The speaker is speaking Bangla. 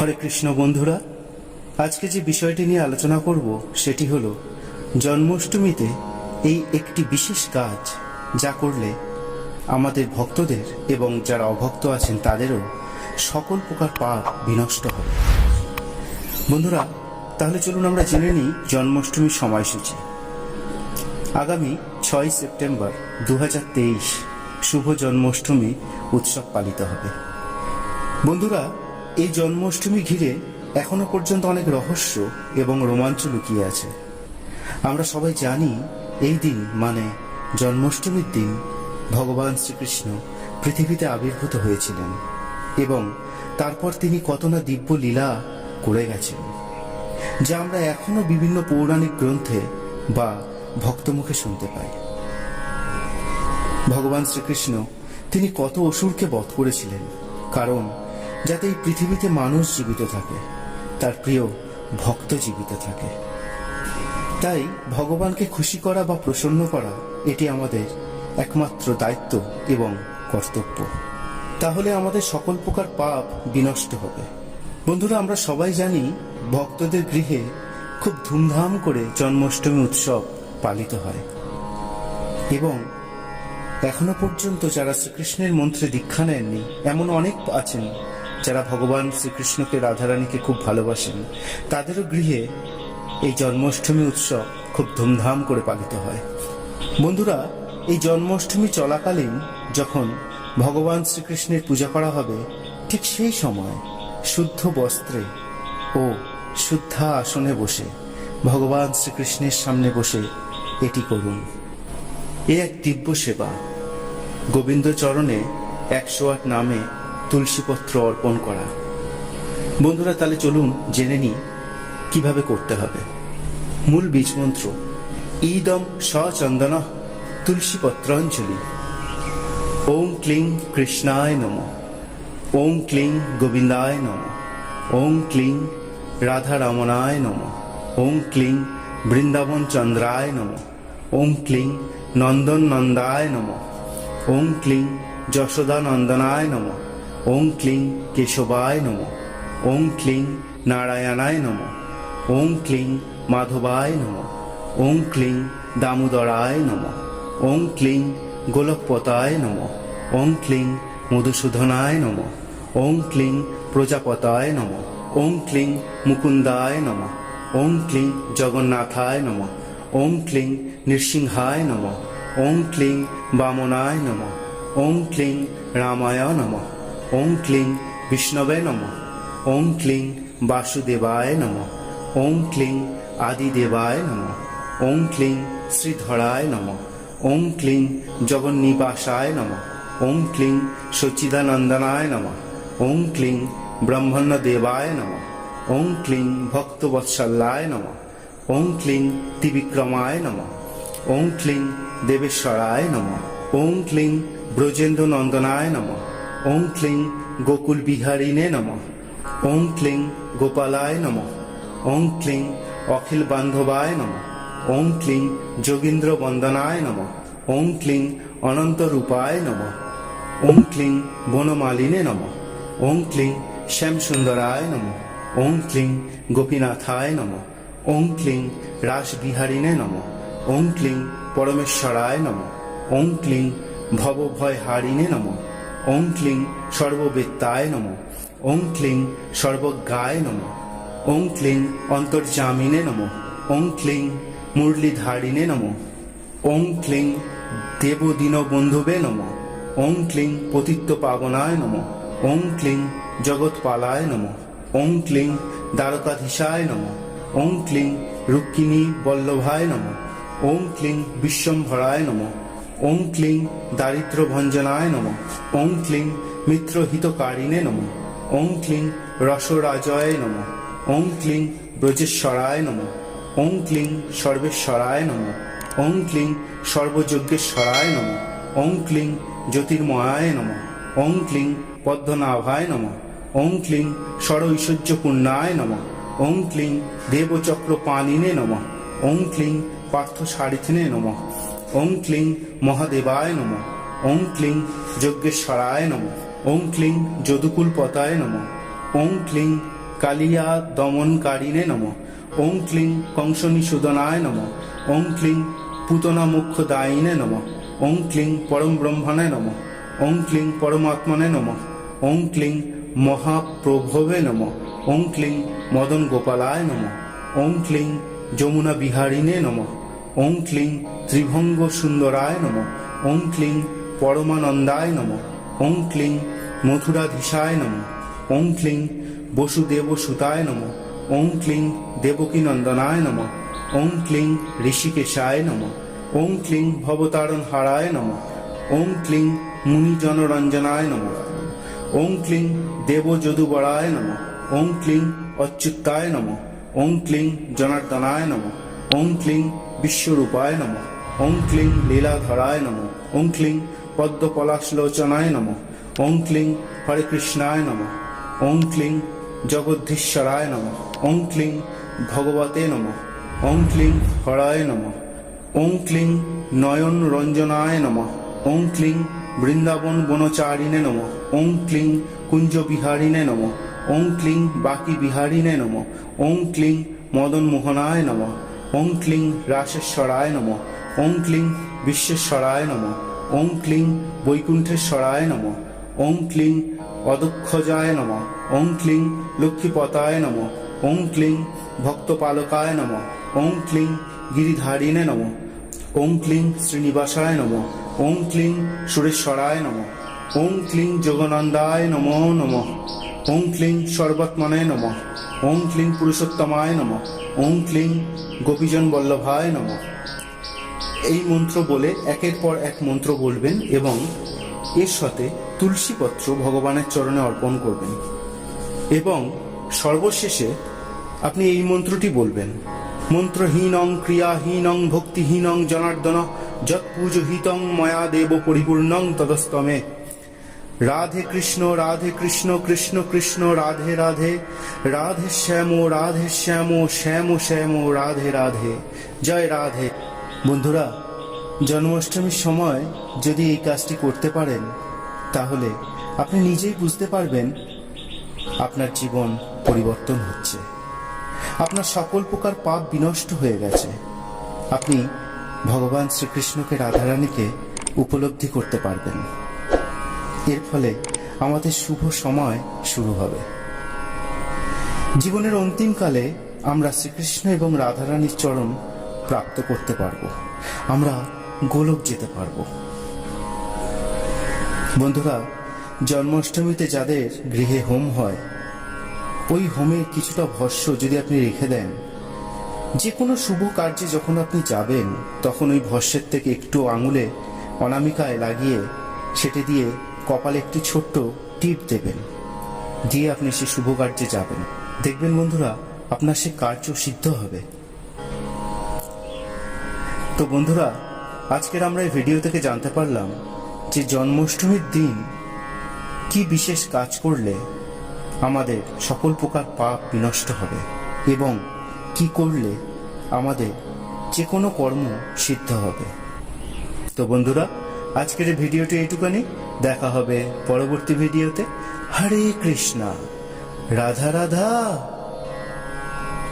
হরে কৃষ্ণ বন্ধুরা, আজকে যে বিষয়টি নিয়ে আলোচনা করব সেটি হল জন্মাষ্টমীতে এই একটি বিশেষ কাজ যা করলে আমাদের ভক্তদের এবং যারা অভক্ত আছেন তাদেরও সকল প্রকার পাপ বিনষ্ট হবে। বন্ধুরা, তাহলে চলুন আমরা জেনে নিই জন্মাষ্টমীর সময়সূচি। আগামী ছয় সেপ্টেম্বর দু হাজার তেইশ শুভ জন্মাষ্টমী উৎসব পালিত হবে। বন্ধুরা এই জন্মাষ্টমী ঘিরে এখনও পর্যন্ত অনেক রহস্য এবং রোমাঞ্চ লুকিয়ে আছে। আমরা সবাই জানি এই দিন মানে জন্মাষ্টমীর দিন ভগবান শ্রীকৃষ্ণ পৃথিবীতে আবির্ভূত হয়েছিলেন এবং তারপর তিনি কত না দিব্য লীলা করে গেছেন, যা আমরা এখনও বিভিন্ন পৌরাণিক গ্রন্থে বা ভক্তমুখে শুনতে পাই। ভগবান শ্রীকৃষ্ণ তিনি কত অসুরকে বধ করেছিলেন, কারণ যাতে এই পৃথিবীতে মানুষ জীবিত থাকে, তার প্রিয় ভক্ত জীবিত থাকে। তাই ভগবানকে খুশি করা বা প্রসন্ন করা, এটি আমাদের একমাত্র দায়িত্ব এবং কর্তব্য। তাহলে আমাদের সকল প্রকার পাপ বিনষ্ট হবে। বন্ধুরা, আমরা সবাই জানি ভক্তদের গৃহে খুব ধুমধাম করে জন্মাষ্টমী উৎসব পালিত হয়। এবং এখনও পর্যন্ত যারা শ্রীকৃষ্ণের মন্ত্রে দীক্ষা নেননি, এমন অনেক আছেন যারা ভগবান শ্রীকৃষ্ণকে রাধারানীকে খুব ভালোবাসেন, তাদেরও গৃহে এই জন্মাষ্টমী উৎসব খুব ধুমধাম করে পালিত হয়। বন্ধুরা, এই জন্মাষ্টমী চলাকালীন যখন ভগবান শ্রীকৃষ্ণের পূজা করা হবে, ঠিক সেই সময় শুদ্ধ বস্ত্রে ও শুদ্ধা আসনে বসে ভগবান শ্রীকৃষ্ণের সামনে বসে এটি করুন। এ এক দিব্য সেবা। গোবিন্দ চরণে একশো আট নামে তুলসীপত্র অর্পণ করা। বন্ধুরা, তাহলে চলুন জেনে নিই কীভাবে করতে হবে। মূল বীজ মন্ত্র, ইদম সচন্দন তুলসীপত্রাঞ্জলি। ওম ক্লিং কৃষ্ণায় নম। ওম ক্লিং গোবিন্দায় নম। ওম ক্লিং রাধা রমণায় নম। ওম ক্লিং বৃন্দাবন চন্দ্রায় নম। ওম ক্লিং নন্দন নন্দায় নম। ওম ক্লিং যশোদা নন্দনায় নম। ওম ক্লিং কেশবায় নম ওম ক্লিং নারায়ণায় নম ওম ক্লিং মাধবায় নম ওম ক্লিং দামোদরায় নম ওম ক্লিং গোলকপতায় নম ওম ক্লিং মধুসূদনায় নম ওম ক্লিং প্রজাপতায় নম ওম ক্লিং মুকুন্দায় নম ওম ক্লিং জগন্নাথায় নম ওম ক্লিং নৃসিংহায় নম ওম ক্লিং বামনায় নম ওম ক্লিং রামায় নম ওম ক্লিং বিষ্ণবে নম ওম ক্লিং বাসুদেবায় নম ওম ক্লিং আদিদেবায় নম ওম ক্লিং শ্রীধরায় নম ওম ক্লিং জগন্নিবাসায় নম ওম ক্লিং সচ্চিদানন্দনায় নম ওম ক্লিং ব্রহ্মণ্য দেবায় নম ওম ক্লিং ভক্তবৎসল্লায় নম ওম ক্লিং ত্রিবিক্রমায় নম ওম ক্লিং দেবেশ্বরায় নম ওম ক্লিং ব্রজেন্দ্র নন্দনায় নম ওম ক্লিং গোকুল বিহারিণে নম ওম ক্লিং গোপালায় নম ওম ক্লিং অখিল বান্ধবায় নম ওম ক্লিং যোগীন্দ্র বন্দনায় নম ওম ক্লিং অনন্ত রূপায় নম ওম ক্লিং বনমালিনে নম ওম ক্লিং শ্যামসুন্দরায় নম ওম ক্লিং গোপীনাথায় নম ওম ক্লিং রাসবিহারিণে নম ওম ক্লিং পরমেশ্বরায় নম ওম ক্লিং ভবভয়হারিণে নম ওম ক্লিং সর্ববেত্তায় নম ওম ক্লিং সর্বজ্ঞায় নম ওম ক্লিং অন্তর্জামিনে নম ওম ক্লিং মুরলীধারিণে নম ওম ক্লিং দেবদীনবন্ধুবে নম ওম ক্লিং পতিত্ব পাবনায় নম ওম ক্লিং জগৎপালায় নম ওম ক্লিং দ্বারকাধীশায় নম ওম ক্লিং রুক্মিণী বল্লভায় নম ওম ক্লিং বিশ্বম্ভরায় নম ওম ক্লিং দারিদ্র ভঞ্জনায় নম ওম ক্লিং মিত্রহিতকারিণে নম ওং ক্লিং রসরাজয় নম ওং ক্লিং ব্রজেশ্বরায় নম ওং ক্লিং সর্বেশ্বরায় নম ওম ক্লিং সর্বযজ্ঞেশ্বরায় নম ওং ক্লিং জ্যোতির্ময়ায় নম ওং ক্লিং পদ্মনাভায় নম ওং ক্লিং ষড় ঐশ্বর্যপূর্ণায় নম ওম ক্লিং দেবচক্র পানিনে নম ওং ক্লিং পার্থ সারিথিনে নম ওম ক্লিং মহাদেবায় নম ওম ক্লিং যজ্ঞেশ্বরায় নম ওম ক্লিং যদুকুল পতায় নম ওম ক্লিং কালিয়া দমনকারিণে নম ওং ক্লিং কংসনিষুদনায় নম ওং ক্লিং পুতনা মুখ্য দায়িনে নম ওং ক্লিং পরম ব্রহ্মণে নম ওং ক্লিং পরমাত্মনে নম ওং ক্লিং মহাপ্রভবে নম ওং ক্লিং মদন গোপালায় নম ওং ক্লিং যমুনা বিহারিণে নম ওং ক্লিং ত্রিভঙ্গ সুন্দরায় নম ওং ক্লিং পরমানন্দায় নম ওং ক্লিং মথুরাধীশায় নম ওং ক্লিং বসুদেব সুতায় নম ওং ক্লিং দেবকী নন্দনায় নম ওং ক্লিং ঋষিকেশায় নম ওং ক্লিং ভবতারণ হারায় নম ওং ক্লিং মুনিজনরঞ্জনায় নম ওং ক্লিং দেবযদুবরায় নম ওং ক্লিং অচ্যুতায় নম ওং ক্লিং জনার্দনায় নম ওং ক্লিং বিশ্বরূপায় নম ওং ক্লিং লীলাধরায় নম ওং ক্লিং পদ্মপলাশলোচনায় নম ওং ক্লিং হরে কৃষ্ণায় নম ওং ক্লিং জগদ্ধীশ্বরায় নম ওং ক্লিং ভগবতে নম ওং ক্লিং হরায় নম ওং ক্লিং নয়ন রঞ্জনায় নম ওং ক্লিং বৃন্দাবন বনচারিণে নম ওং ক্লিং কুঞ্জ বিহারিণে নম ওং ক্লিং বাকি বিহারিণে নম ওং ক্লিং মদন মোহনায় নম ওং ক্লিং রাসেশ্বরায় নম ওং ক্লিং বিশ্বেশ্বরায় নম ওং ক্লিং বৈকুণ্ঠেশ্বরায় নম ওং ক্লিং অদক্ষজায় নম ওং ক্লিং লক্ষ্মীপতায় নম ওং ক্লিং ভক্তপালকায় নম ওং ক্লিং গিরিধারিণে নম ওং ক্লিং শ্রীনিবাসায় নম ওং ক্লিং সুরেশ্বরায় নম ওং ক্লিং যোগনন্দায় নমো নম ওং ক্লিং সর্বাত্মনে নম ওং ক্লিং পুরুষোত্তমায় নম। ওং ক্লিং গোপীজন বল্লভায় নম। এই মন্ত্র বলে একের পর এক মন্ত্র বলবেন এবং এর সাথে তুলসীপত্র ভগবানের চরণে অর্পণ করবেন। এবং সর্বশেষে আপনি এই মন্ত্রটি বলবেন। মন্ত্রহীনং ক্রিয়াহীনং ভক্তিহীনং জনার্দন যৎ পূজহিতং ময়া দেব পরিপূর্ণং তদস্তমে। রাধে কৃষ্ণ রাধে কৃষ্ণ কৃষ্ণ কৃষ্ণ, রাধে রাধে। রাধে শ্যাম রাধে শ্যাম শ্যাম শ্যাম, রাধে রাধে। জয় রাধে। বন্ধুরা, জন্মাষ্টমীর সময় যদি এই কাজটি করতে পারেন, তাহলে আপনি নিজেই বুঝতে পারবেন আপনার জীবন পরিবর্তন হচ্ছে। আপনার সকল প্রকার পাপ বিনষ্ট হয়ে গেছে। আপনি ভগবান শ্রীকৃষ্ণকে, রাধারানীকে উপলব্ধি করতে পারবেন। ফলে আমাদের শুভ সময় শুরু হবে। জীবনের অন্তিমকালে আমরা শ্রীকৃষ্ণ এবং রাধারানীর চরণ প্রাপ্ত করতে পারব। আমরা গোলক যেতে পারব। বন্ধুরা, জন্মাষ্টমীতে যাদের গৃহে হোম হয়, ওই হোমের কিছুটা ভস্য যদি আপনি রেখে দেন যে কোনো শুভ কার্যে যখন আপনি যাবেন, তখন ওই ভস্যের থেকে একটু আঙুলে অনামিকায় লাগিয়ে সেটি দিয়ে কপালে একটি ছোট্ট টিপ দেবেন। দিয়ে আপনি সে শুভ কার্যে যাবেন। দেখবেন বন্ধুরা, আপনার সে কার্য সিদ্ধ হবে। তো বন্ধুরা, আজকের আমরা এই ভিডিও থেকে জানতে পারলাম যে জন্মাষ্টমীর দিন কি বিশেষ কাজ করলে আমাদের সকল প্রকার পাপ বিনষ্ট হবে এবং কি করলে আমাদের যে কোনো কর্ম সিদ্ধ হবে। তো বন্ধুরা, আজকের এই ভিডিওটি এইটুকানি দেখা হবে পরবর্তী ভিডিওতে। হরে কৃষ্ণা। রাধা রাধা।